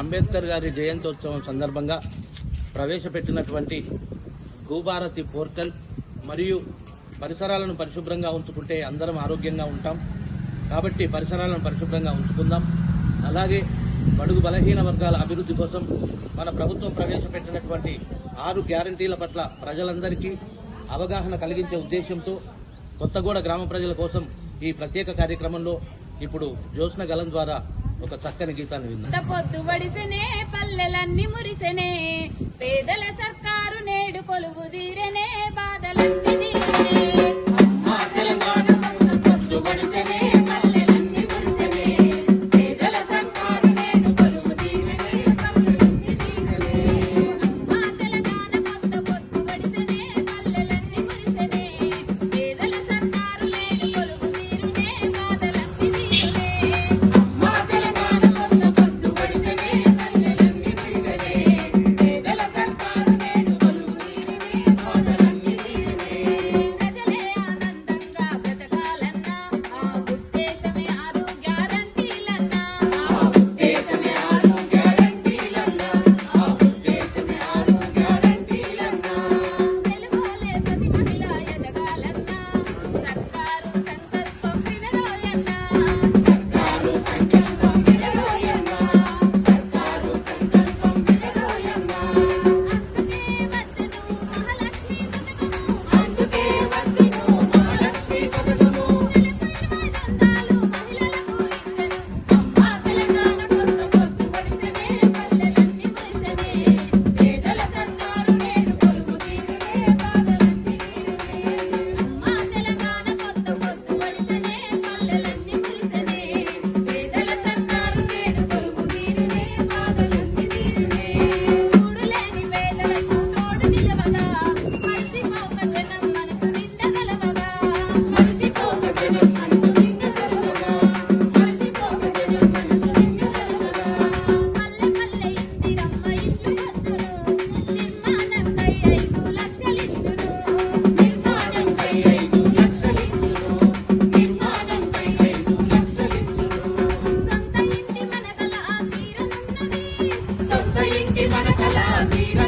అంబేద్కర్ గారి జయంతోత్సవం సందర్భంగా ప్రవేశపెట్టినటువంటి గోభారతి పోర్టల్ మరియు పరిసరాలను పరిశుభ్రంగా ఉంచుకుంటే అందరం ఆరోగ్యంగా ఉంటాం. కాబట్టి పరిసరాలను పరిశుభ్రంగా ఉంచుకుందాం. అలాగే బడుగు బలహీన వర్గాల అభివృద్ధి కోసం మన ప్రభుత్వం ప్రవేశపెట్టినటువంటి ఆరు గ్యారంటీల పట్ల ప్రజలందరికీ అవగాహన కలిగించే ఉద్దేశంతో కొత్తగూడ గ్రామ ప్రజల కోసం ఈ ప్రత్యేక కార్యక్రమంలో ఇప్పుడు జ్యోత్స్న గలం ద్వారా ఒక చక్కని గీతాన్ని విన్నా పొద్దు వడిసెనే పల్లెలన్నీ మురిసెనే పేదల సర్కారు నేడు కొలువుది. Kalami.